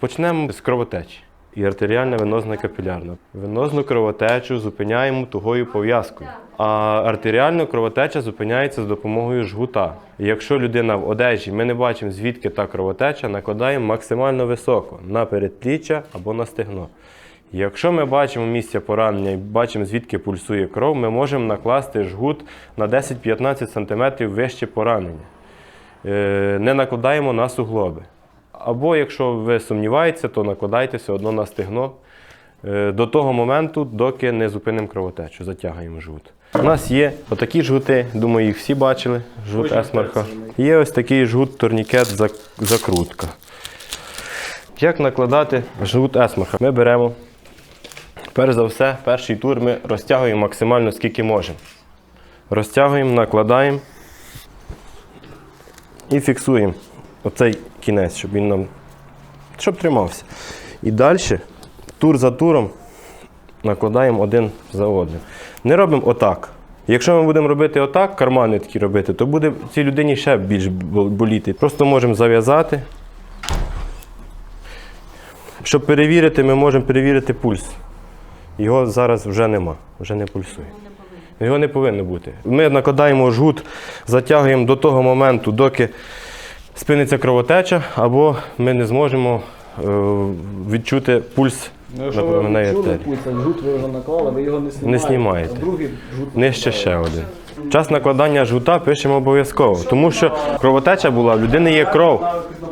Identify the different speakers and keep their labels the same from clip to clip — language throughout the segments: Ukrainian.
Speaker 1: Почнемо з кровотечі. І артеріальна венозна капілярна. Венозну кровотечу зупиняємо тугою пов'язкою. А артеріальна кровотеча зупиняється з допомогою жгута. Якщо людина в одежі, ми не бачимо, звідки та кровотеча, накладаємо максимально високо на передпліччя або на стегно. Якщо ми бачимо місце поранення і бачимо, звідки пульсує кров, ми можемо накласти жгут на 10-15 см вище поранення. Е, Не накладаємо на суглоби. Або якщо ви сумніваєтеся, то накладайте все одно на стегно е, до того моменту, доки не зупинимо кровотечу, затягуємо жгут. У нас є отакі жгути, думаю, їх всі бачили. Жгут Есмарха. Є ось такий жгут турнікет закрутка. Як накладати жгут Есмарха? Ми беремо, перш за все, перший тур ми розтягуємо максимально скільки можемо. Розтягуємо, накладаємо і фіксуємо оцей кінець, щоб він нам щоб тримався. І далі, тур за туром, накладаємо один за одним. Не робимо отак. Якщо ми будемо робити отак, кармани такі робити, то буде цій людині ще більш бол- боліти. Просто можемо зав'язати. Щоб перевірити, ми можемо перевірити пульс. Його зараз вже нема, вже не пульсує. Його не повинно бути. Ми накладаємо жгут, затягуємо до того моменту, доки спиниться кровотеча, або ми не зможемо е, відчути пульс
Speaker 2: Ну, якщо ви
Speaker 1: променевій
Speaker 2: чули
Speaker 1: артерії.
Speaker 2: пульс, а жгут ви вже наклали, ви його не знімаєте.
Speaker 1: знімаєте.
Speaker 2: А другий жгут
Speaker 1: Нижче ще один. Час накладання жгута пишемо обов'язково, тому що кровотеча була, в людини є кров.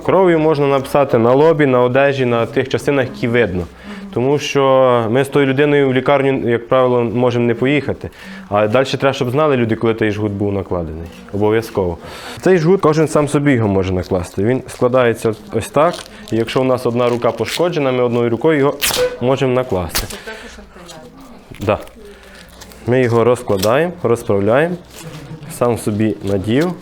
Speaker 1: Кров'ю можна написати на лобі, на одежі, на тих частинах, які видно. Тому що ми з тою людиною в лікарню, як правило, можемо не поїхати. А далі треба, щоб знали люди, коли той жгут був накладений. Обов'язково. Цей жгут кожен сам собі його може накласти. Він складається ось так. І якщо у нас одна рука пошкоджена, ми одною рукою його можемо накласти. Да. Ми його розкладаємо, розправляємо, сам собі надів.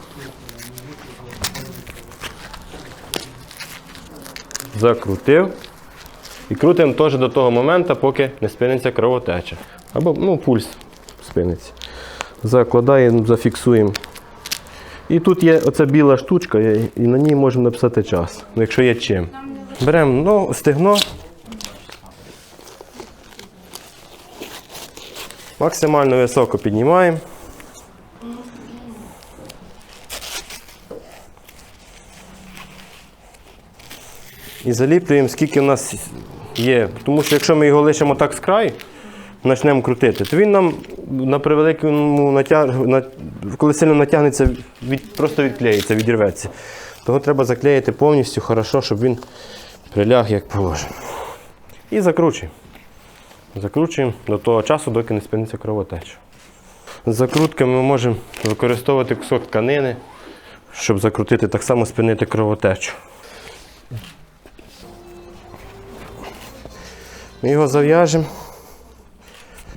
Speaker 1: Закрутив. І крутимо теж до того моменту, поки не спиниться кровотеча. Або ну, пульс спиниться. Закладаємо, зафіксуємо. І тут є оця біла штучка, і на ній можемо написати час, ну, якщо є чим. Беремо ну, стегно. Максимально високо піднімаємо. І заліплюємо, скільки в нас є. Тому що якщо ми його лишимо так з почнемо крутити, то він нам на превеликому натяг... на... коли сильно натягнеться, від... просто відклеїться, відірветься. Того треба заклеїти повністю, хорошо, щоб він приляг як положено. І закручуємо. Закручуємо до того часу, доки не спиниться кровотеча. З закрутками ми можемо використовувати кусок тканини, щоб закрутити, так само спинити кровотечу. Ми його зав'яжемо.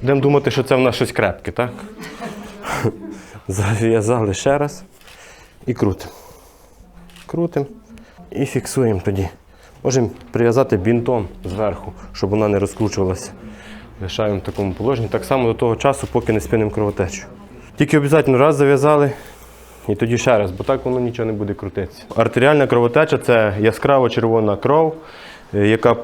Speaker 1: Будемо думати, що це в нас щось крепке, так? Зав'язали ще раз і крутимо. Крутимо і фіксуємо тоді. Можемо прив'язати бінтом зверху, щоб вона не розкручувалася. Лишаємо в такому положенні. Так само до того часу, поки не спинимо кровотечу. Тільки обов'язково раз зав'язали і тоді ще раз, бо так воно нічого не буде крутитися. Артеріальна кровотеча це яскраво червона кров, яка е,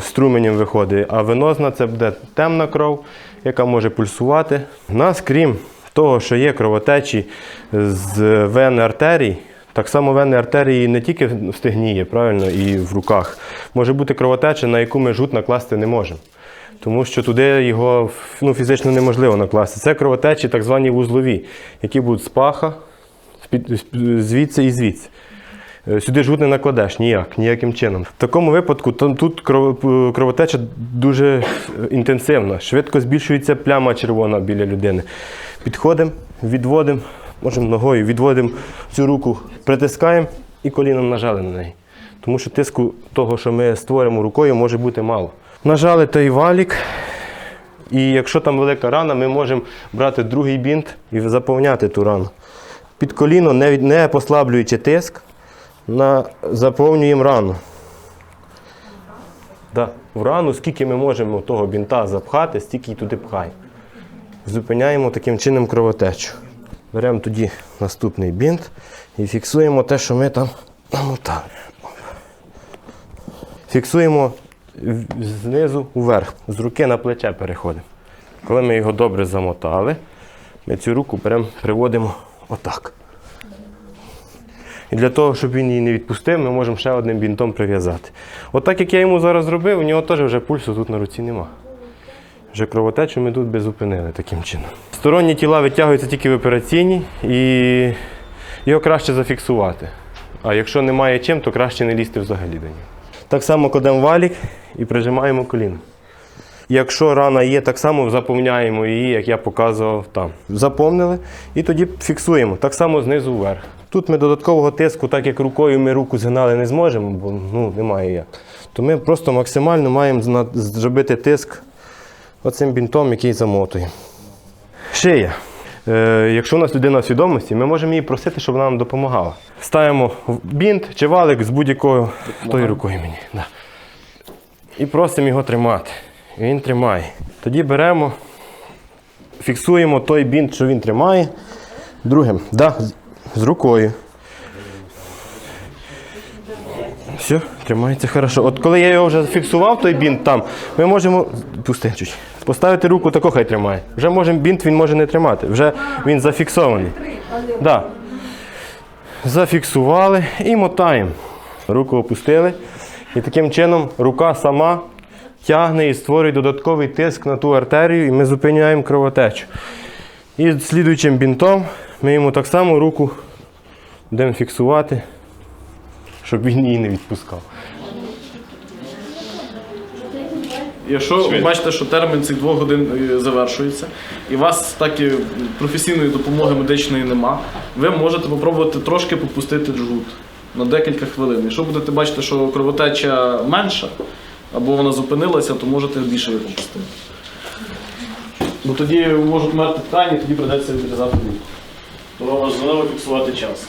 Speaker 1: струменем виходить, а венозна це буде темна кров, яка може пульсувати. Нас, крім того, що є кровотечі з вен артерій, так само вени артерії не тільки в стегні є, правильно, і в руках. Може бути кровотеча, на яку ми жут накласти не можемо. Тому що туди його ну, фізично неможливо накласти. Це кровотечі, так звані вузлові, які будуть з паха, звідси і звідси. Е, Сюди жгут не накладеш ніяк, ніяким чином. В такому випадку то- тут кров- кровотеча дуже е, інтенсивна. Швидко збільшується пляма червона біля людини. Підходимо, відводимо, можемо ногою, відводимо цю руку, притискаємо і коліном нажали на неї. Тому що тиску того, що ми створимо рукою, може бути мало. Нажали той валік, і якщо там велика рана, ми можемо брати другий бінт і заповняти ту рану. Під коліно, не послаблюючи тиск, на, заповнюємо рану. Да. В рану, скільки ми можемо того бінта запхати, стільки й туди пхай. Зупиняємо таким чином кровотечу. Беремо тоді наступний бінт і фіксуємо те, що ми там намотали. фіксуємо знизу вверх, з руки на плече переходимо. Коли ми його добре замотали, ми цю руку прям приводимо отак. І для того, щоб він її не відпустив, ми можемо ще одним бінтом прив'язати. Отак, як я йому зараз зробив, у нього теж вже пульсу тут на руці нема. Вже кровотечу ми тут би зупинили таким чином. Сторонні тіла витягуються тільки в операційній і його краще зафіксувати. А якщо немає чим, то краще не лізти взагалі до нього. Так само кладемо валік і прижимаємо коліно. Якщо рана є, так само заповняємо її, як я показував там. Заповнили і тоді фіксуємо, так само знизу вверх. Тут ми додаткового тиску, так як рукою ми руку згинали не зможемо, бо ну, немає як. То ми просто максимально маємо зробити тиск оцим бінтом, який замотує. Шия. Е, якщо у нас людина в свідомості, ми можемо її просити, щоб вона нам допомагала. Ставимо бінт чи валик з будь-якою тою рукою мені. Да. І просимо його тримати. Він тримає. Тоді беремо, фіксуємо той бінт, що він тримає, другим, да, з- рукою. Все, тримається хорошо. От коли я його вже зафіксував, той бінт там, ми можемо. Пусти чуть. Поставити руку, тако хай тримає. Вже можемо бінт він може не тримати. Вже він зафіксований. Да. Зафіксували і мотаємо. Руку опустили. І таким чином рука сама тягне і створює додатковий тиск на ту артерію, і ми зупиняємо кровотечу. І слідуючим бінтом ми йому так само руку будемо фіксувати, щоб він її не відпускав.
Speaker 3: Якщо ви бачите, що термін цих двох годин е, завершується, і у вас так і професійної допомоги медичної нема, ви можете спробувати трошки попустити джгут на декілька хвилин. Якщо будете бачити, що кровотеча менша, або вона зупинилася, то можете більше її попустити. Бо тоді можуть мерти ткані, тоді придеться відрізати руку. Тому знову фіксувати час.